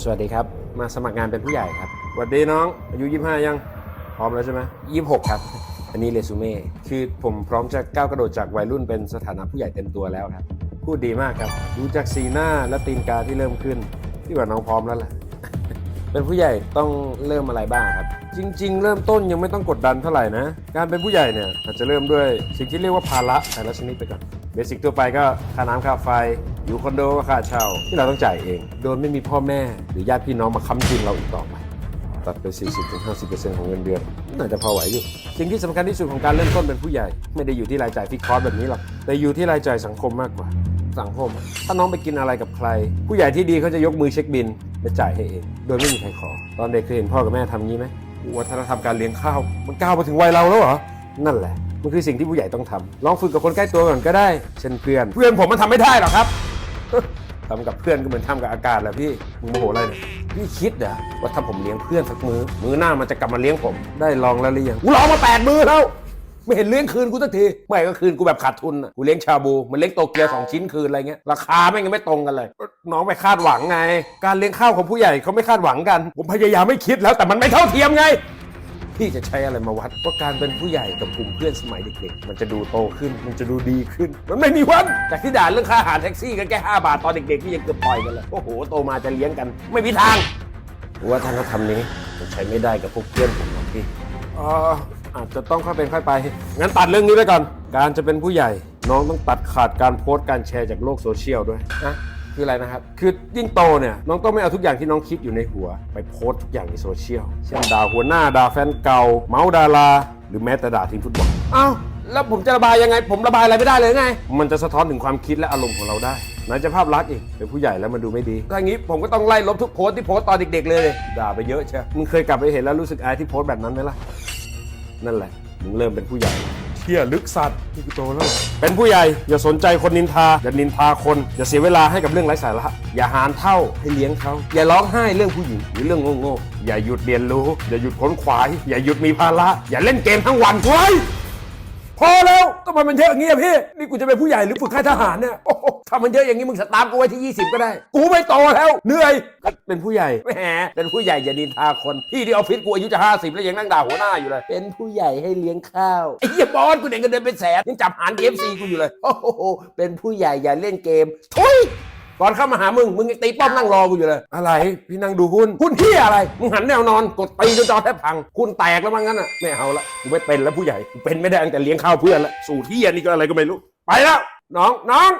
สวัสดีครับ มาสมัครงานเป็นผู้ใหญ่ครับสวัสดีน้อง อายุ 25 ยัง พร้อมแล้วใช่ไหม26ครับ อันนี้เรซูเม่ คือผมพร้อมจะก้าวกระโดดจากวัยรุ่นเป็นสถานะผู้ใหญ่เต็มตัวแล้วครับ พูดดีมากครับ ดูจากสีหน้าและตีนกาที่เริ่มขึ้นที่ว่าน้องพร้อมแล้วล่ะ เป็นผู้ใหญ่ต้องเริ่มอะไรบ้างครับ จริง ๆ เริ่มต้นยังไม่ต้องกดดันเท่าไหร่นะ การเป็นผู้ใหญ่เนี่ยอาจจะเริ่มด้วยสิ่งที่เรียกว่าภาระแต่ละชนิดไปก่อน เบสิกทั่วไปก็ค่าน้ำค่าไฟ อยู่คอนโดก็ค่าเช่าที่เราต้องจ่ายเอง โดยไม่มีพ่อแม่หรือญาติพี่น้องมาค้ำจุนเราอีกต่อไปตัดไป 40-50%ของเงินเดือนน่าจะพอไหวอยู่ สิ่งที่สำคัญที่สุดของการเริ่มต้นเป็นผู้ใหญ่ ไม่ได้อยู่ที่รายจ่ายฟิกคอร์สแบบนี้หรอก แต่อยู่ที่รายจ่ายสังคมมากกว่า สังคม ถ้าน้องไปกินอะไรกับใคร ผู้ใหญ่ที่ดีเขาจะยกมือเช็คบินและจ่ายให้เอง โดยไม่มีใครขอ ตอนเด็กเคยเห็นพ่อกับแม่ทำงี้ไหมวัฒนธรรมการเลี้ยงข้าว มันก้าวมาถึงวัยเราแล้วเหรอ นั่นแหละ มันคือสิ่งที่ผู้ใหญ่ต้องทำลองฝึกกับคนใกล้ตัวก่อนก็ได้ เช่นเพื่อน เพื่อนผมมันทำไม่ได้หรอกครับ ทำกับเพื่อนก็เหมือนทำกับอากาศแหละพี่มึงโมโหอะไรเนี่ยพี่คิดเหรอะว่าถ้าผมเลี้ยงเพื่อนสักมือมือหน้ามันจะกลับมาเลี้ยงผมได้ลองแล้วหรือยังกูลองมาแปดมือแล้วไม่เห็นเลี้ยงคืนกูสักทีไม่ก็คืนกูแบบขาดทุนอะกูเลี้ยงชาบูมันเลี้ยงโตเกียวสองชิ้นคืนอะไรเงี้ยราคาแม่งยังไม่ตรงกันเลย น้องไปคาดหวังไง การเลี้ยงข้าวของผู้ใหญ่เขาไม่คาดหวังกัน ผมพยายามไม่คิดแล้วแต่มันไม่เท่าเทียมไง พี่จะใช้อะไรมาวัดว่าการเป็นผู้ใหญ่กับกลุ่มเพื่อนสมัยเด็กๆ มันจะดูโตขึ้น มันจะดูดีขึ้น มันไม่มีวันจากที่ด่าเรื่องค่าอาหารแท็กซี่กันแค่5บาทตอนเด็กๆที่ยังเกือบปล่อยกันเลยโอ้โหโตมาจะเลี้ยงกัน ไม่มีทางว่าทางธรรมนี้มันใช้ไม่ได้กับพวกเพื่อนผมหรอกพี่อ๋ออาจจะต้องค่อยเป็นค่อยไป งั้นตัดเรื่องนี้ไปก่อน การจะเป็นผู้ใหญ่ น้องต้องตัดขาดการโพสต์การแชร์จากโลกโซเชียลด้วยนะ คืออะไรนะครับ คือยิ่งโตเนี่ยน้องต้องไม่เอาทุกอย่างที่น้องคิดอยู่ในหัว ไปโพสต์ทุกอย่างในโซเชียล เช่นด่าหัวหน้าด่าแฟนเก่า เมาส์ดารา หรือแม้แต่ด่าทีมฟุตบอล อ้าว แล้วผมจะระบายยังไง ผมระบายอะไรไม่ได้เลยไง มันจะสะท้อนถึงความคิดและอารมณ์ของเราได้ไหนจะภาพลักษณ์อีกเป็นผู้ใหญ่แล้วมันดูไม่ดีถ้าอย่างนี้ผมก็ต้องไล่ลบทุกโพสต์ที่โพสต์ตอนเด็ก ๆ เลย ด่าไปเยอะเชียวมึงเคยกลับไปเห็นแล้วรู้สึกอายที่โพสต์แบบนั้นไหมล่ะ นั่นแหละมึงเริ่มเป็นผู้ใหญ่ เที่ยลึกสัตว์นี่กูโตแล้วเหรอเป็นผู้ใหญ่อย่าสนใจคนนินทา อย่านินทาคน อย่าเสียเวลาให้กับเรื่องไร้สาระอย่าหานเท่าให้เลี้ยงเขาอย่าร้องไห้เรื่องผู้หญิงหรือเรื่องโง่ๆอย่าหยุดเรียนรู้ อย่าหยุดค้นขวาย อย่าหยุดมีภาระอย่าเล่นเกมทั้งวันเว้ย พอแล้วก็มามันเยอะอย่างนี้อะพี่นี่กูจะเป็นผู้ใหญ่หรือฝึกค่ายทหารเนี่ยโอ้โหถ้ามันเยอะอย่างนี้มึงสตาร์ทกูไว้ที่ 20 ก็ได้ กูไม่โตแล้วเหนื่อยก็เป็นผู้ใหญ่แหมเป็นผู้ใหญ่อย่าดินทาคนพี่ที่ออฟฟิศกูอายุจะ50แล้วยังนั่งด่าหัวหน้าอยู่เลย เป็นผู้ใหญ่ให้เลี้ยงข้าวไอ้เหี้ยบอสกูเด็กเงินเดือนเป็นแสนยังจับหารเกมซีกูอยู่เลยโอ้โหเป็นผู้ใหญ่อย่าเล่นเกมทุย ก่อนเข้ามาหามึง มึงยังตีป้อมนั่งรอกูอยู่เลย อะไร พี่นั่งดูหุ้นหุ้นที่อะไร มึงหันแนวนอน กดตีจนจอแทบพังหุ้นแตกแล้วมั้งงั้นอะไม่เอาละกูไม่เป็นแล้วผู้ใหญ่กูเป็นไม่ได้ตั้งแต่เลี้ยงข้าวเพื่อนละสู่ที่อันนี้ก็อะไรก็ไม่รู้ไปแล้วน้องน้อง